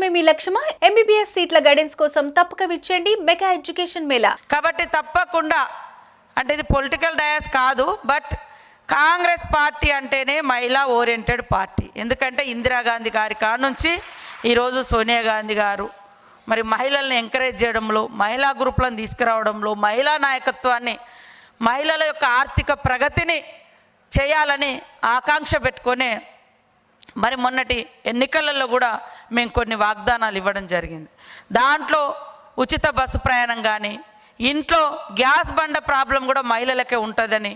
సాధించడమే మీ లక్ష్యమా? ఎంబీబీఎస్ సీట్ల గైడెన్స్ కోసం తప్పక విచ్చేయండి మెగా ఎడ్యుకేషన్ మేళా. కాబట్టి తప్పకుండా అంటే ఇది పొలిటికల్ డయాస్ కాదు బట్ కాంగ్రెస్ పార్టీ అంటేనే మహిళా ఓరియంటెడ్ పార్టీ. ఎందుకంటే ఇందిరాగాంధీ గారి కానుంచి ఈరోజు సోనియా గాంధీ గారు మరి మహిళల్ని ఎంకరేజ్ చేయడంలో మహిళా గ్రూపులను తీసుకురావడంలో మహిళా నాయకత్వాన్ని మహిళల యొక్క ఆర్థిక ప్రగతిని చేయాలని ఆకాంక్ష పెట్టుకునే మరి మొన్నటి ఎన్నికలలో కూడా మేము కొన్ని వాగ్దానాలు ఇవ్వడం జరిగింది. దాంట్లో ఉచిత బస్సు ప్రయాణం కానీ ఇంట్లో గ్యాస్ బండ ప్రాబ్లం కూడా మహిళలకే ఉంటుందని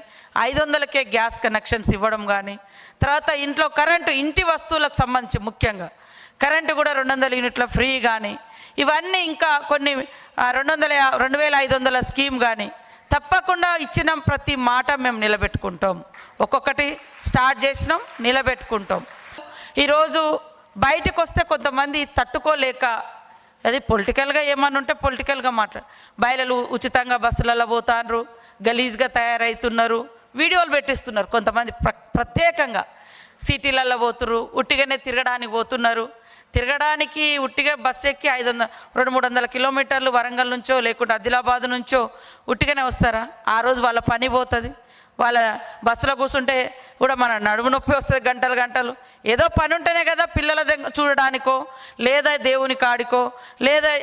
ఐదు వందలకే గ్యాస్ కనెక్షన్స్ ఇవ్వడం కానీ తర్వాత ఇంట్లో కరెంటు ఇంటి వస్తువులకు సంబంధించి ముఖ్యంగా కరెంటు కూడా రెండు వందల యూనిట్ల ఫ్రీ కానీ ఇవన్నీ ఇంకా కొన్ని రెండు వందల రెండు వేల ఐదు వందల స్కీమ్ కానీ తప్పకుండా ఇచ్చిన ప్రతి మాట మేము నిలబెట్టుకుంటాం. ఒక్కొక్కటి స్టార్ట్ చేసినాం నిలబెట్టుకుంటాం. ఈరోజు బయటకు వస్తే కొంతమంది తట్టుకోలేక అది పొలిటికల్గా ఏమన్నా ఉంటే పొలిటికల్గా మాట్లాడు బయలు ఉచితంగా బస్సులలో పోతారు గలీజ్గా తయారవుతున్నారు వీడియోలు పెట్టిస్తున్నారు కొంతమంది ప్ర ప్రత్యేకంగా. సిటీలలో పోతున్నారు ఉట్టిగానే తిరగడానికి పోతున్నారు. తిరగడానికి ఉట్టిగా బస్సు ఎక్కి ఐదు వందల రెండు మూడు వందల కిలోమీటర్లు వరంగల్ నుంచో లేకుంటే ఆదిలాబాద్ నుంచో ఉట్టిగానే వస్తారా? ఆ రోజు వాళ్ళ పని పోతుంది. వాళ్ళ బస్సులో కూర్చుంటే కూడా మన నడుము నొప్పి వస్తుంది గంటలు గంటలు. ఏదో పని ఉంటేనే కదా పిల్లల దగ్గర చూడడానికో లేదా దేవుని కాడికో లేదా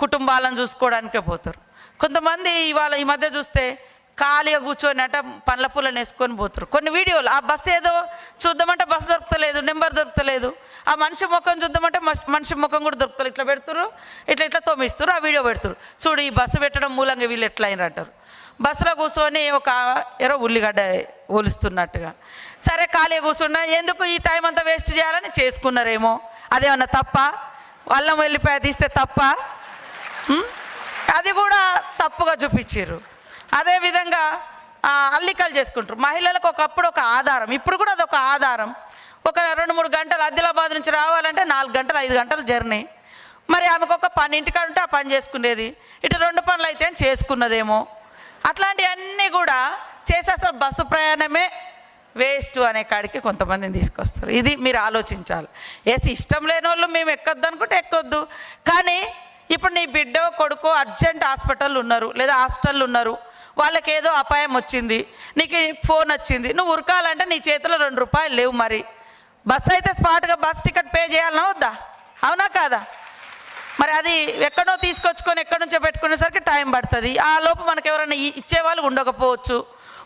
కుటుంబాలను చూసుకోవడానికే పోతారు. కొంతమంది ఇవాళ ఈ మధ్య చూస్తే ఖాళీగా కూర్చొని అంట పండ్ల పూలను వేసుకొని పోతారు. కొన్ని వీడియోలు ఆ బస్సు ఏదో చూద్దామంటే బస్సు దొరకలేదు నెంబర్ దొరకలేదు ఆ మనిషి ముఖం చూద్దామంటే మనిషి- మనిషి ముఖం కూడా దొరకలేదు ఇట్లా పెడుతురు ఇట్లా ఇట్లా తోమిస్తారు ఆ వీడియో పెడుతురు చూడు ఈ బస్సు పెట్టడం మూలంగా వీళ్ళు ఎట్లా అయినారు అంటారు బస్సులో కూర్చొని ఒక ఎరో ఉల్లిగడ్డ ఒలుస్తున్నట్టుగా. సరే ఖాళీ కూర్చున్నా ఎందుకు ఈ టైం అంతా వేస్ట్ చేయాలని చేసుకున్నారేమో? అదేమన్నా తప్ప? అల్లం వెళ్ళిపోయి తీస్తే తప్ప? అది కూడా తప్పుగా చూపించారు. అదేవిధంగా అల్లికలు చేసుకుంటారు. మహిళలకు ఒకప్పుడు ఒక ఆధారం ఇప్పుడు కూడా అదొక ఆధారం. ఒక రెండు మూడు గంటలు ఆదిలాబాద్ నుంచి రావాలంటే నాలుగు గంటలు ఐదు గంటలు జర్నీ. మరి ఆమెకు ఒక పని ఇంటికాడ ఉంటే ఆ పని చేసుకునేది. ఇటు రెండు పనులు అయితే చేసుకున్నదేమో. అట్లాంటివన్నీ కూడా చేసి అసలు బస్సు ప్రయాణమే వేస్ట్ అనే కాడికి కొంతమందిని తీసుకొస్తారు. ఇది మీరు ఆలోచించాలి. ఏసి ఇష్టం లేని వాళ్ళు మేము ఎక్కొద్దు అనుకుంటే ఎక్కొద్దు. కానీ ఇప్పుడు నీ బిడ్డ కొడుకు అర్జెంట్ హాస్పిటల్ ఉన్నారు లేదా హాస్టల్ ఉన్నారు. వాళ్ళకి ఏదో అపాయం వచ్చింది. నీకు ఫోన్ వచ్చింది. నువ్వు ఉరకాలంటే నీ చేతిలో రెండు రూపాయలు లేవు మరి. బస్సు అయితే స్పాట్గా బస్ టికెట్ పే చేయాలన్నా వద్దా? అవునా కాదా? మరి అది ఎక్కడో తీసుకొచ్చుకొని ఎక్కడి నుంచో పెట్టుకునేసరికి టైం పడుతుంది. ఆ లోపు మనకు ఎవరైనా ఇచ్చే ఇచ్చేవాళ్ళు ఉండకపోవచ్చు.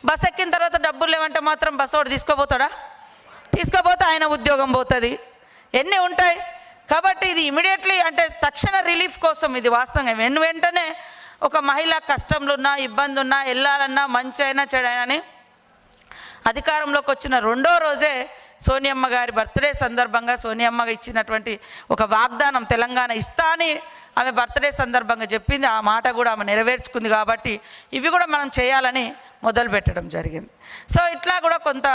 బస్ ఎక్కిన తర్వాత డబ్బులు లేవంటే మాత్రం బస్ ఒకటి తీసుకోపోతాడా? తీసుకోపోతే ఆయన ఉద్యోగం పోతుంది. ఎన్ని ఉంటాయి? కాబట్టి ఇది ఇమీడియట్లీ అంటే తక్షణ రిలీఫ్ కోసం ఇది వాస్తవంగా. వెను వెంటనే ఒక మహిళ కష్టంలో ఉన్నా ఇబ్బంది ఉన్నా వెళ్ళాలన్నా మంచి అయినా చెడైనా అని అధికారంలోకి వచ్చిన రెండో రోజే సోనియమ్మ గారి బర్త్డే సందర్భంగా సోనియమ్మ ఇచ్చినటువంటి ఒక వాగ్దానం తెలంగాణ ఇస్తా అని ఆమె బర్త్డే సందర్భంగా చెప్పింది. ఆ మాట కూడా ఆమె నెరవేర్చుకుంది కాబట్టి ఇవి కూడా మనం చేయాలని మొదలు పెట్టడం జరిగింది. సో ఇట్లా కూడా కొంత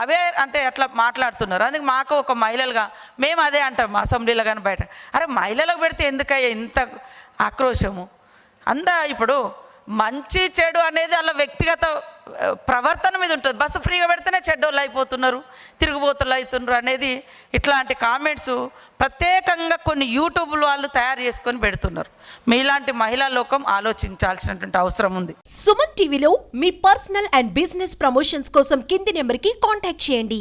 అవే అంటే అట్లా మాట్లాడుతున్నారు. అందుకే మాకు ఒక మహిళలుగా మేము అదే అంటాం అసెంబ్లీలో కానీ బయట. అరే మహిళలకు పెడితే ఎందుకయ్యా ఇంత ఆక్రోశము? అందా ఇప్పుడు మంచి చెడు అనేది అలా వ్యక్తిగత ప్రవర్తన మీద ఉంటుంది. బస్సు ఫ్రీగా పెడితేనే చెడ్డోళ్ళు అయిపోతున్నారు తిరుగుబోతులు అవుతున్నారు అనేది ఇట్లాంటి కామెంట్స్ ప్రత్యేకంగా కొన్ని యూట్యూబ్ వాళ్ళు తయారు చేసుకొని పెడుతున్నారు. మీలాంటి మహిళా లోకం ఆలోచించాల్సినటువంటి అవసరం ఉంది. సుమన్ టీవీలో మీ పర్సనల్ అండ్ బిజినెస్ ప్రమోషన్స్ కోసం కింది నెంబర్కి కాంటాక్ట్ చేయండి.